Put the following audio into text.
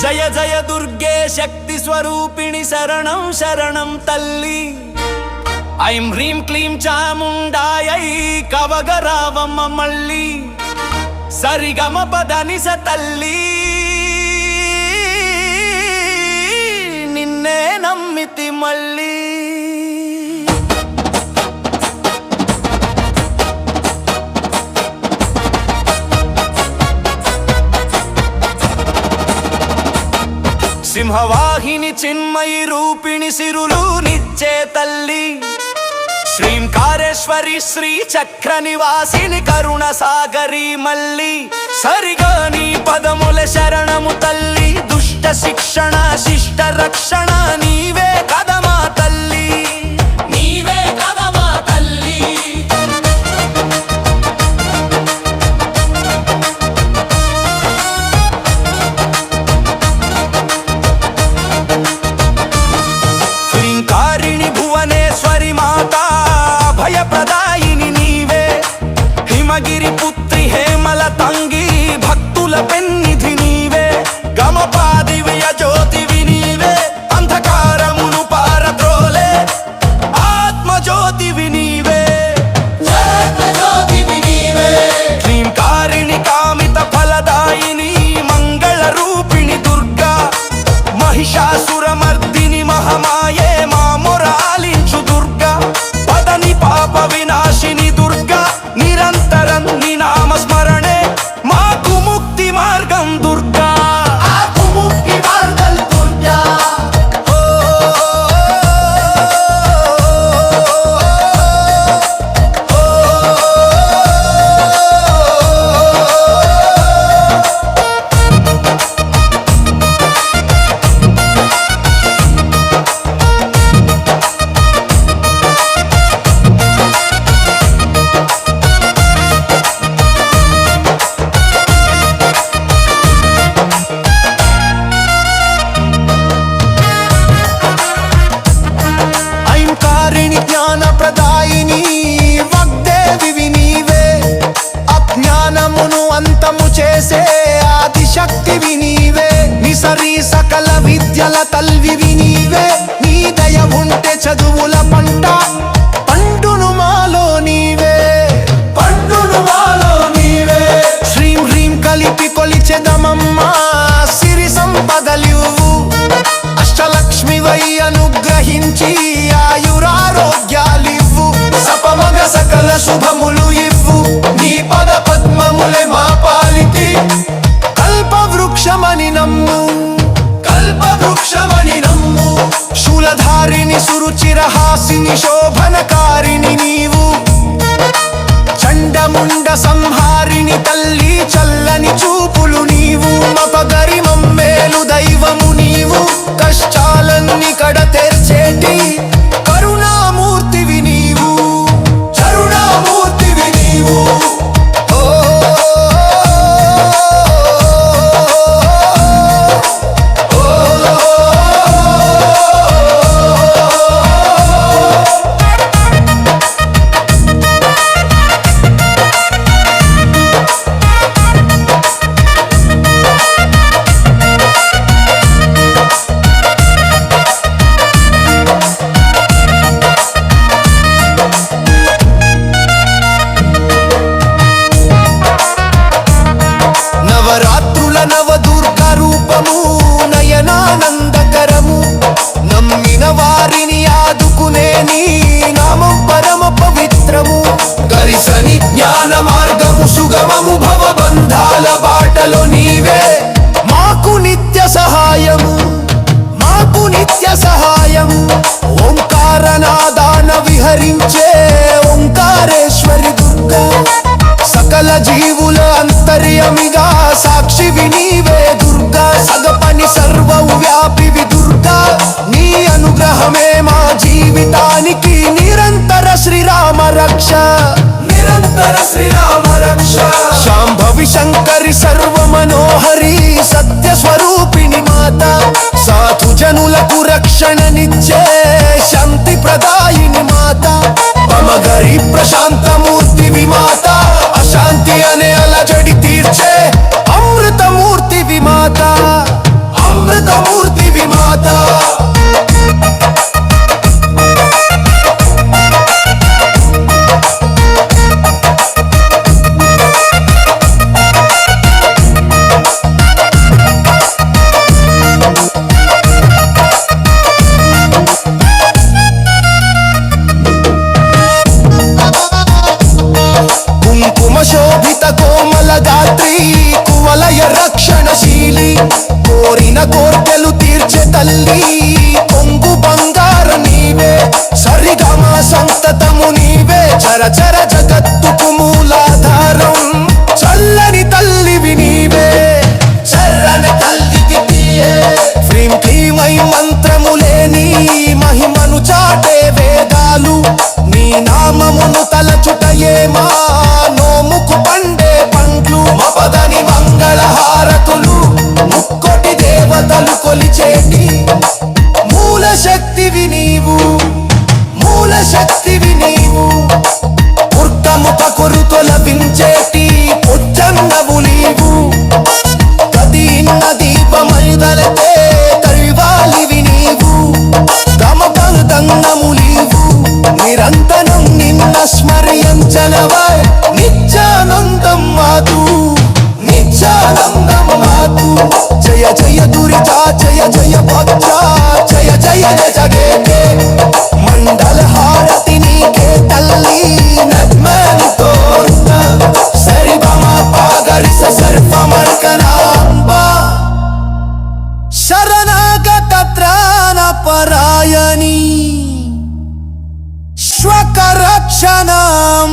జయ జయ దుర్గే శక్తి స్వరూపిణి శరణం శరణం తల్లి. ఐం హ్రీం క్లీం చాముండాయై కవగరావమ్మ మళ్ళీ. సరిగమ పదని స తల్లి. నిన్నే నమ్మితి మళ్ళీ. సింహవాహిని చిన్మయి రూపిణి సిరులు నిచ్చే తల్లి. శ్రీంకారేశ్వరి శ్రీ చక్ర నివాసిని కరుణ సాగరి మల్లి. సరిగా నీ పదముల శరణము తల్లి. దుష్ట శిక్షణ శిష్ట రక్షణ నీవే కదమ అభయప్రదాయిని నీవే. హిమగిరి పుత్ర తల్వి నీవే నీ దయ ఉంటే చదువుల అగ్ని శోభనకారిణి నీవు. చండముండ సంహారిణి తల్లి చల్లని చూపులు నీవు. మపగ సహాయం ఓంకారనాదాన విహరించే ఓంకారేశ్వరి దుర్గ. సకల జీవుల అంతర్యమిగా సాక్షి నీవే దుర్గా. సగపని సర్వ వ్యాప shine and it's చరచర జగత్తుకు పరాయణి శ్వకరక్షణం.